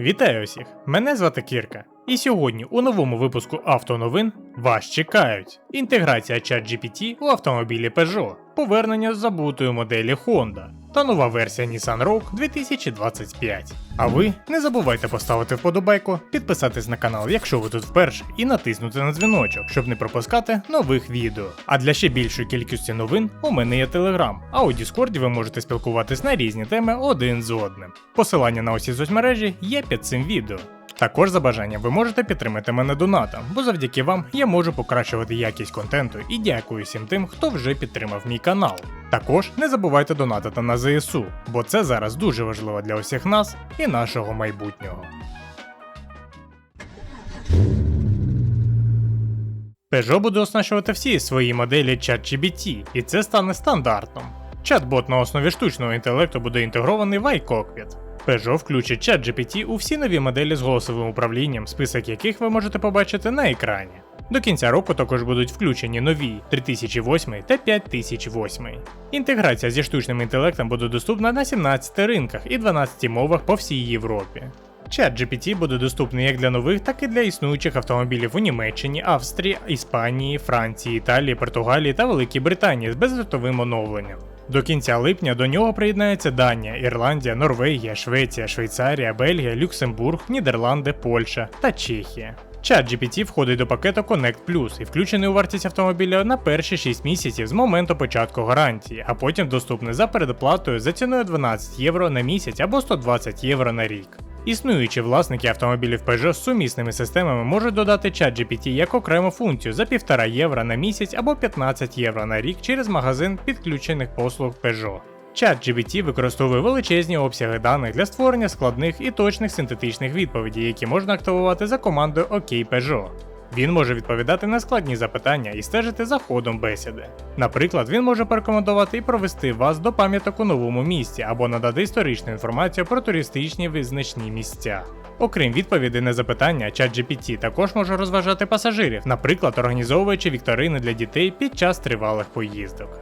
Вітаю усіх! Мене звати Кірка. І сьогодні у новому випуску автоновин вас чекають: інтеграція ChatGPT у автомобілі Peugeot, повернення забутої моделі Honda та нова версія Nissan Rogue 2025. А ви не забувайте поставити вподобайку, підписатись на канал, якщо ви тут вперше, і натиснути на дзвіночок, щоб не пропускати нових відео. А для ще більшої кількості новин у мене є Телеграм, а у Діскорді ви можете спілкуватись на різні теми один з одним. Посилання на усі соцмережі є під цим відео. Також за бажанням ви можете підтримати мене донатом, бо завдяки вам я можу покращувати якість контенту і дякую всім тим, хто вже підтримав мій канал. Також не забувайте донатити на ЗСУ, бо це зараз дуже важливо для усіх нас і нашого майбутнього. Peugeot буде оснащувати всі свої моделі ChatGPT, і це стане стандартом. Чат-бот на основі штучного інтелекту буде інтегрований в iCockpit. Peugeot включить ChatGPT у всі нові моделі з голосовим управлінням, список яких ви можете побачити на екрані. До кінця року також будуть включені нові 3008 та 5008. Інтеграція зі штучним інтелектом буде доступна на 17 ринках і 12 мовах по всій Європі. Чат GPT буде доступний як для нових, так і для існуючих автомобілів у Німеччині, Австрії, Іспанії, Франції, Італії, Португалії та Великій Британії з безротовим оновленням. До кінця липня до нього приєднається Данія, Ірландія, Норвегія, Швеція, Швейцарія, Бельгія, Люксембург, Нідерланди, Польща та Чехія. Чат GPT входить до пакету Connect Plus і включений у вартість автомобіля на перші 6 місяців з моменту початку гарантії, а потім доступний за передплатою за ціною 12 євро на місяць або 120 євро на рік. Існуючі власники автомобілів Peugeot з сумісними системами можуть додати ChatGPT як окрему функцію за 1,5 євро на місяць або 15 євро на рік через магазин підключених послуг Peugeot. ChatGPT використовує величезні обсяги даних для створення складних і точних синтетичних відповідей, які можна активувати за командою OK Peugeot. Він може відповідати на складні запитання і стежити за ходом бесіди. Наприклад, він може порекомендувати і провести вас до пам'яток у новому місті або надати історичну інформацію про туристичні визначні місця. Окрім відповідей на запитання, ChatGPT також може розважати пасажирів, наприклад, організовуючи вікторини для дітей під час тривалих поїздок.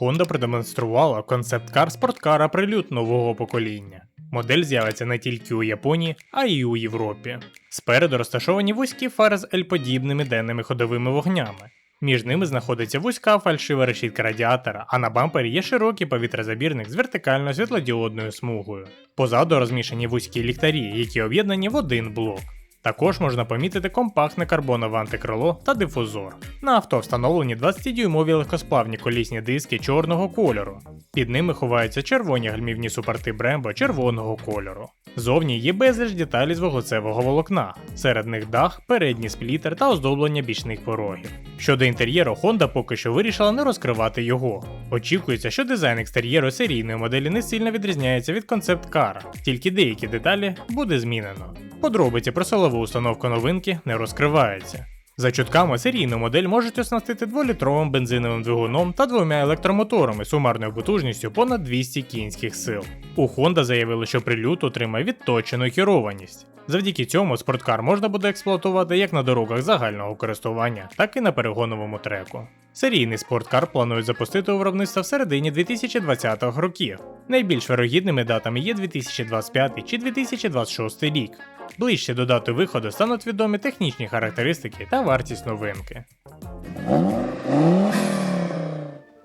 Honda продемонструвала концепт-кар спорткара прилюд нового покоління. Модель з'явиться не тільки у Японії, а й у Європі. Спереду розташовані вузькі фари з L-подібними денними ходовими вогнями. Між ними знаходиться вузька фальшива решітка радіатора, а на бампері є широкий повітрозабірник з вертикальною світлодіодною смугою. Позаду розміщені вузькі ліхтарі, які об'єднані в один блок. Також можна помітити компактне карбонове антикрило та дифузор. На авто встановлені 20-дюймові легкосплавні колісні диски чорного кольору. Під ними ховаються червоні гальмівні супорти Brembo червоного кольору. Зовні є безліч деталі з вуглецевого волокна, серед них дах, передній сплітер та оздоблення бічних порогів. Щодо інтер'єру, Honda поки що вирішила не розкривати його. Очікується, що дизайн екстер'єру серійної моделі не сильно відрізняється від концепт-кара, тільки деякі деталі буде змінено. Подробиці про силову установку новинки не розкриваються. За чутками серійну модель можуть оснастити 2-літровим бензиновим двигуном та двома електромоторами сумарною потужністю понад 200 кінських сил. У Honda заявили, що прильот отримає відточену керованість. Завдяки цьому спорткар можна буде експлуатувати як на дорогах загального користування, так і на перегоновому треку. Серійний спорткар планують запустити у виробництво в середині 2020-х років. Найбільш вирогідними датами є 2025 чи 2026 рік. Ближче до дати виходу стануть відомі технічні характеристики та вартість новинки.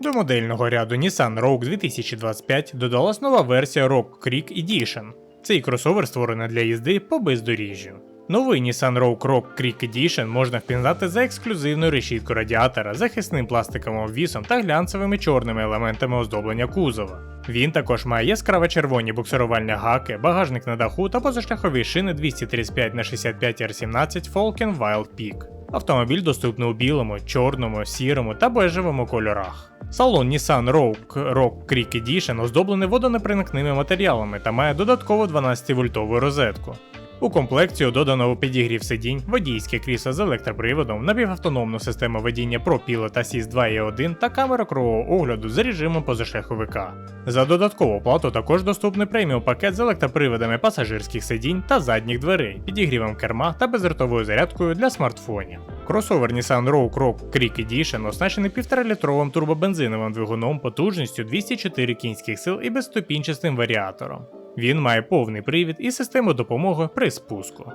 До модельного ряду Nissan Rogue 2025 додалась нова версія Rogue Creek Edition. Цей кросовер створений для їзди по бездоріжжю. Новий Nissan Rogue Rock Creek Edition можна впізнати за ексклюзивною решіткою радіатора, захисним пластиковим обвісом та глянцевими чорними елементами оздоблення кузова. Він також має яскраво червоні буксирувальні гаки, багажник на даху та позашляхові шини 235 на 65 r 17 Falcon Wild Peak. Автомобіль доступний у білому, чорному, сірому та бежевому кольорах. Салон Nissan Rogue Rock Creek Edition оздоблений водонепроникними матеріалами та має додаткову 12-вольтову розетку. У комплекцію додано підігрів сидінь, водійське крісло з електроприводом, напівавтономну систему водіння ProPilot Assist 2 e 1 та камеру кругового огляду з режимом позашляховика. За додаткову плату також доступний преміум пакет з електроприводами пасажирських сидінь та задніх дверей, підігрівом керма та безротовою зарядкою для смартфонів. Кросовер Nissan Rogue Rock Creek Edition оснащений 1,5-літровим турбобензиновим двигуном потужністю 204 кінських сил і безступінчастим варіатором. Він має повний привід і систему допомоги при спуску.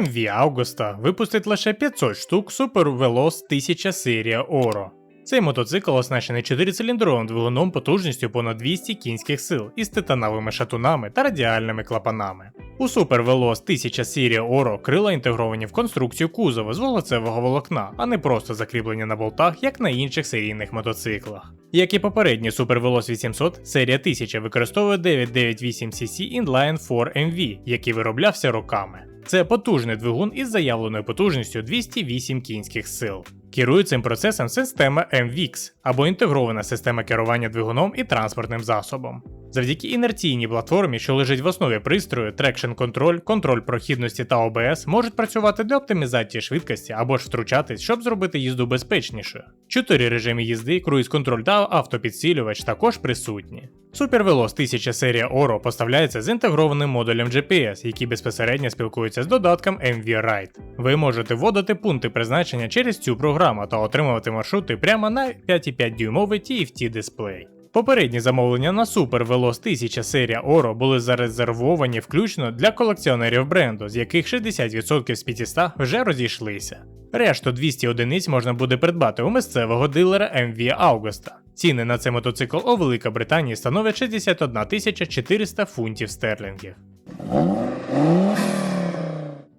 MV Августа випустить лише 500 штук Super Veloz 1000 серія Oro. Цей мотоцикл оснащений 4-циліндровим двигуном потужністю понад 200 кінських сил із титановими шатунами та радіальними клапанами. У Super Veloz 1000 серія Oro крила інтегровані в конструкцію кузова з волоцевого волокна, а не просто закріплені на болтах, як на інших серійних мотоциклах. Як і попередній Super Veloz 800, серія 1000 використовує 998cc Inline 4 MV, який вироблявся роками. Це потужний двигун із заявленою потужністю 208 кінських сил. Керує цим процесом система MVX або інтегрована система керування двигуном і транспортним засобом. Завдяки інерційній платформі, що лежить в основі пристрою, трекшн контроль, контроль прохідності та ОБС можуть працювати для оптимізації швидкості або ж втручатись, щоб зробити їзду безпечнішою. Чотири режими їзди, круїз контроль та автопідсилювач також присутні. SuperVeloz 1000 серія Oro поставляється з інтегрованим модулем GPS, який безпосередньо спілкується з додатком MV Ride. Ви можете вводити пункти призначення через цю програму та отримувати маршрути прямо на 5,5 дюймовий TFT дисплей. Попередні замовлення на Super Veloz 1000 серія Oro були зарезервовані включно для колекціонерів бренду, з яких 60% з 500 вже розійшлися. Решту 200 одиниць можна буде придбати у місцевого дилера MV Augusta. Ціни на цей мотоцикл у Великій Британії становлять 61 400 фунтів стерлінгів.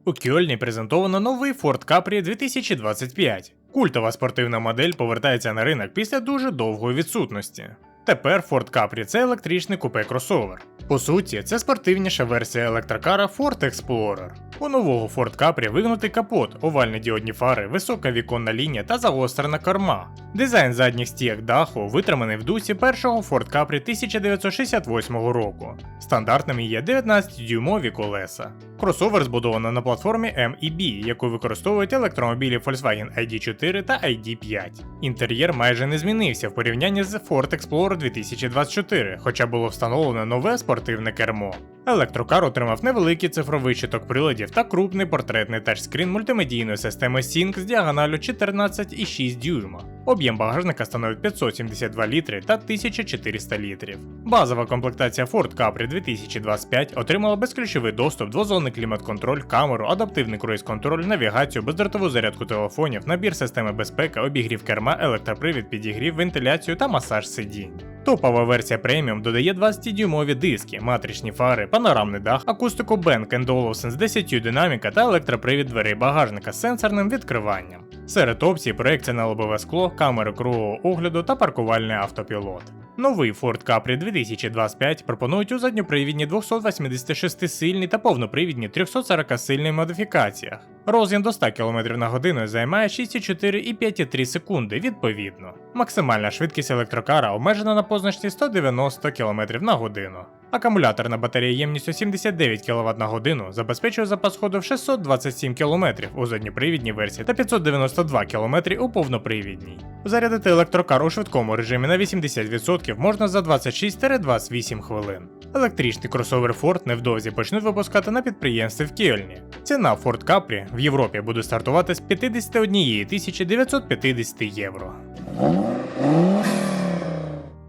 У Кьольні презентовано новий Ford Capri 2025. Культова спортивна модель повертається на ринок після дуже довгої відсутності. Тепер Ford Capri це електричний купе кросовер. По суті, це спортивніша версія електрокара Ford Explorer. У нового Ford Capri вигнутий капот, овальні діодні фари, висока віконна лінія та загострена корма. Дизайн задніх стійок даху витриманий в дусі першого Ford Capri 1968 року. Стандартними є 19-дюймові колеса. Кросовер збудовано на платформі MEB, яку використовують електромобілі Volkswagen ID4 та ID5. Інтер'єр майже не змінився в порівнянні з Ford Explorer 2024, хоча було встановлено нове спортивне кермо. Електрокар отримав невеликий цифровий щиток приладів та крупний портретний тачскрін мультимедійної системи Sync з діагоналю 14,6 дюйма. Об'єм багажника становить 572 літри та 1400 літрів. Базова комплектація Ford Capri 2025 отримала безключовий доступ, двозонний клімат-контроль, камеру, адаптивний круїз-контроль, навігацію, бездротову зарядку телефонів, набір системи безпеки, обігрів керма, електропривід, підігрів, вентиляцію та масаж сидінь. Топова версія преміум додає 20-дюймові диски, матричні фари, панорамний дах, акустику Bang Olufsen з 10 динаміка та електропривід дверей багажника з сенсорним відкриванням. Серед опцій проекція на лобове скло, камери кругового огляду та паркувальний автопілот. Новий Ford Capri 2025 пропонують у задньопривідні 286-сильній та повнопривідні 340-сильній модифікаціях. Розгін до 100 км на годину займає 6,4 і 5,3 секунди відповідно. Максимальна швидкість електрокара обмежена на позначці 190 км на годину. Акумуляторна батарея ємністю 79 кВт на годину забезпечує запас ходу в 627 км у задньопривідній версії та 592 км у повнопривідній. Зарядити електрокар у швидкому режимі на 80% можна за 26-28 хвилин. Електричний кросовер Ford невдовзі почнуть випускати на підприємстві в Кіельні. Ціна Ford Capri в Європі буде стартувати з 51 950 євро.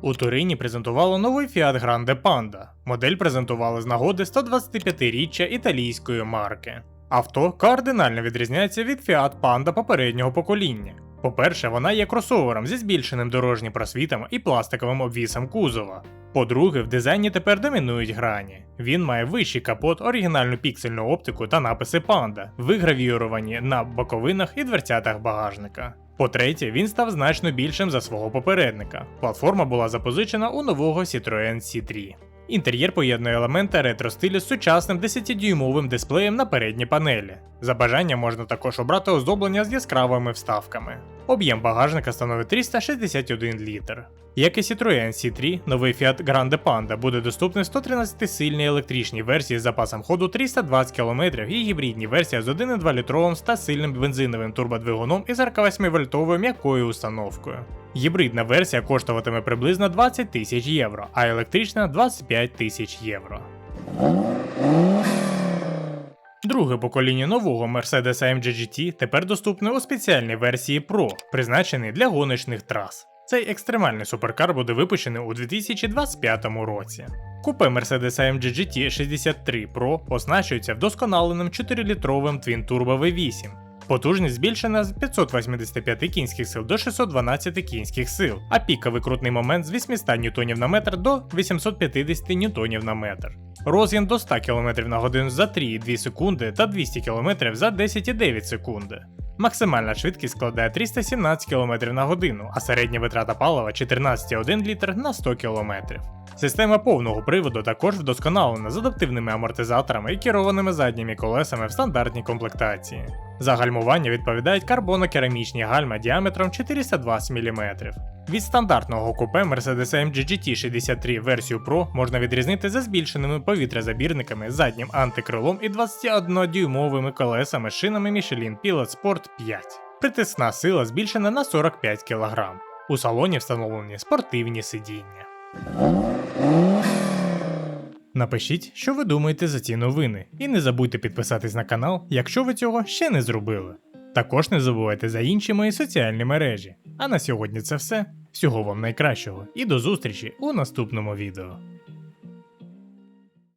У Турині презентувало новий Fiat Grande Panda. Модель презентували з нагоди 125-річчя італійської марки. Авто кардинально відрізняється від Fiat Panda попереднього покоління. По-перше, вона є кросовером зі збільшеним дорожнім просвітом і пластиковим обвісом кузова. По-друге, в дизайні тепер домінують грані. Він має вищий капот, оригінальну піксельну оптику та написи Panda, вигравіюровані на боковинах і дверцятах багажника. По-третє, він став значно більшим за свого попередника. Платформа була запозичена у нового Citroën C3. Інтер'єр поєднує елементи ретро стилю з сучасним 10-дюймовим дисплеєм на передній панелі. За бажанням можна також обрати оздоблення з яскравими вставками. Об'єм багажника становить 361 літр. Як і Citroën C3, новий Fiat Grande Panda буде доступний в 113-сильній електричній версії з запасом ходу 320 км і гібридній версія з 1,2 літровим 100-сильним бензиновим турбодвигуном і 48 вольтовою м'якою установкою. Гібридна версія коштуватиме приблизно 20 тисяч євро, а електрична 25 тисяч євро. Друге покоління нового Mercedes AMG GT тепер доступне у спеціальній версії Pro, призначений для гоночних трас. Цей екстремальний суперкар буде випущений у 2025 році. Купе Mercedes AMG GT 63 Pro оснащується вдосконаленим 4-літровим Twin Turbo V8. Потужність збільшена з 585 кінських сил до 612 кінських сил, а піковий крутний момент з 800 ньютонів на метр до 850 ньютонів на метр. Розгін до 100 км на годину за 3,2 секунди та 200 км за 10,9 секунди. Максимальна швидкість складає 317 км на годину, а середня витрата палива 14,1 літр на 100 км. Система повного приводу також вдосконалена з адаптивними амортизаторами і керованими задніми колесами в стандартній комплектації. За гальмування відповідають карбонокерамічні гальма діаметром 420 мм. Від стандартного купе Mercedes AMG GT 63 версію Pro можна відрізнити за збільшеними повітрязабірниками, заднім антикрилом і 21-дюймовими колесами шинами Michelin Pilot Sport 5. Притисна сила збільшена на 45 кг. У салоні встановлені спортивні сидіння. Напишіть, що ви думаєте за ці новини, і не забудьте підписатись на канал, якщо ви цього ще не зробили. Також не забувайте за інші мої соціальні мережі. А на сьогодні це все. Всього вам найкращого і до зустрічі у наступному відео.